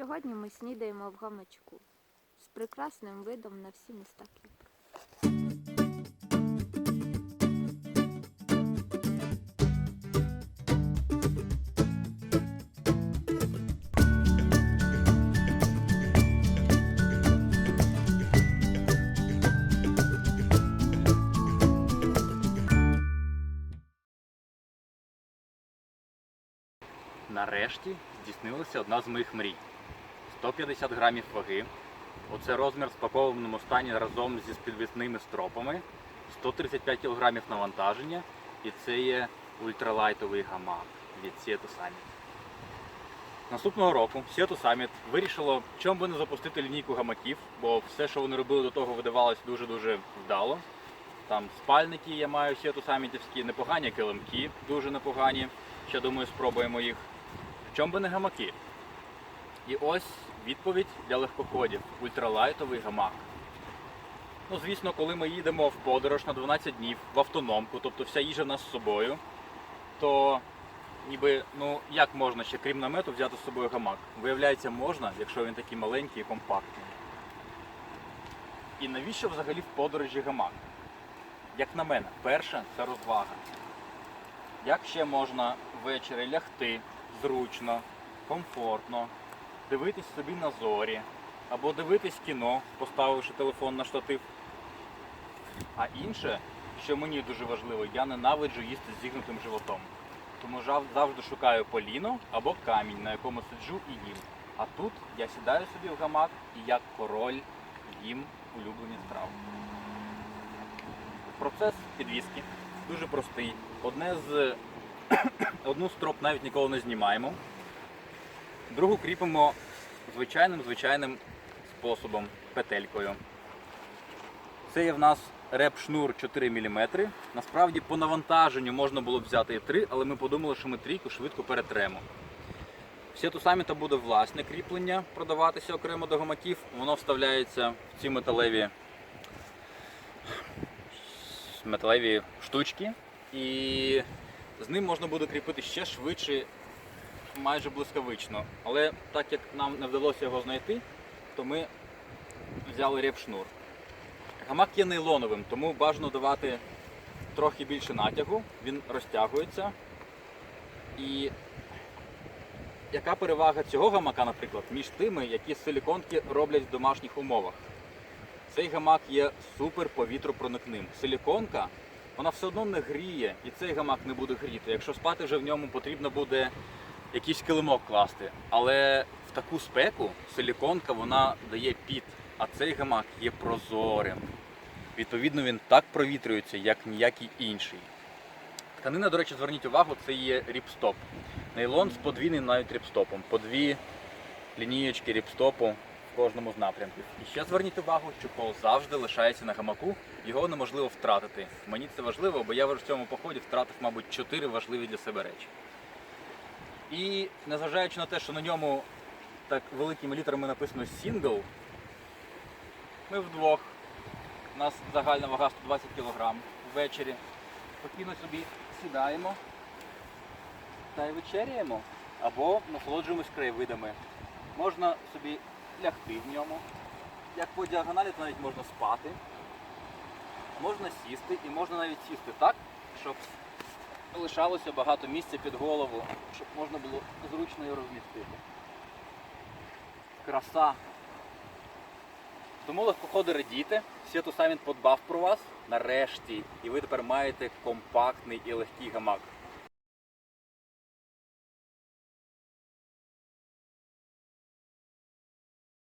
Сьогодні ми снідаємо в гамачку з прекрасним видом на всі міста Кіпру. Нарешті здійснилася одна з моїх мрій. 150 грамів ваги. Оце розмір в спакованому стані разом зі спідвісними стропами. 135 кг навантаження. І це є ультралайтовий гамак від Сіету Summit. Наступного року Сіету Summit вирішило, чому би не запустити лінійку гамаків, бо все, що вони робили до того, видавалось дуже-дуже вдало. Там спальники я маю Сіету Самітівські, непогані килимки, дуже непогані. Ще думаю, спробуємо їх. Чому би не гамаки? І ось відповідь для легкоходів. Ультралайтовий гамак. Ну, звісно, коли ми їдемо в подорож на 12 днів в автономку, тобто вся їжа в нас з собою, то ніби, ну як можна ще крім намету взяти з собою гамак? Виявляється, можна, якщо він такий маленький і компактний. І навіщо взагалі в подорожі гамак? Як на мене, перше це розвага. Як ще можна ввечері лягти зручно, комфортно, дивитись собі на зорі, або дивитись кіно, поставивши телефон на штатив. А інше, що мені дуже важливо, я ненавиджу їсти з зігнутим животом. Тому завжди шукаю поліно або камінь, на якому сиджу і їм. А тут я сідаю собі в гамак і як король їм улюблені страви. Процес підвіски дуже простий. Одне з одну строп навіть ніколи не знімаємо. Другу кріпимо звичайним звичайним способом, петелькою. Це є в нас реп-шнур 4 мм. Насправді по навантаженню можна було б взяти і 3, але ми подумали, що ми трійку швидко перетремо. Все ту самі то буде власне кріплення продаватися окремо до гамаків. Воно вставляється в ці металеві металеві штучки, і з ним можна буде кріпити ще швидше, майже блискавично. Але так як нам не вдалося його знайти, то ми взяли репшнур. Гамак є нейлоновим, тому бажано давати трохи більше натягу, він розтягується. І яка перевага цього гамака, наприклад, між тими, які силіконки роблять в домашніх умовах? Цей гамак є супер повітропроникним. Силіконка, вона все одно не гріє, і цей гамак не буде гріти. Якщо спати вже в ньому потрібно буде якийсь килимок класти. Але в таку спеку силіконка вона дає піт, а цей гамак є прозорим. Відповідно, він так провітрюється, як ніякий інший. Тканина, до речі, зверніть увагу, це є ріпстоп. Нейлон з подвійним навіть ріпстопом. По дві лінієчки ріпстопу в кожному з напрямків. І ще зверніть увагу, що кол завжди лишається на гамаку, його неможливо втратити. Мені це важливо, бо я в цьому поході втратив, мабуть, чотири важливі для себе речі. І незважаючи на те, що на ньому так великими літерами написано сінгл, ми вдвох. У нас загальна вага 120 кг ввечері. Спокійно собі сідаємо та й вечеряємо або насолоджуємось краєвидами. Можна собі лягти в ньому. Як по діагоналі, то навіть можна спати. Можна сісти і можна навіть сісти так, щоб лишалося багато місця під голову, щоб можна було зручно його розмістити. Краса. Тому легкоходи радійте, Сєту він подбав про вас нарешті, і ви тепер маєте компактний і легкий гамак.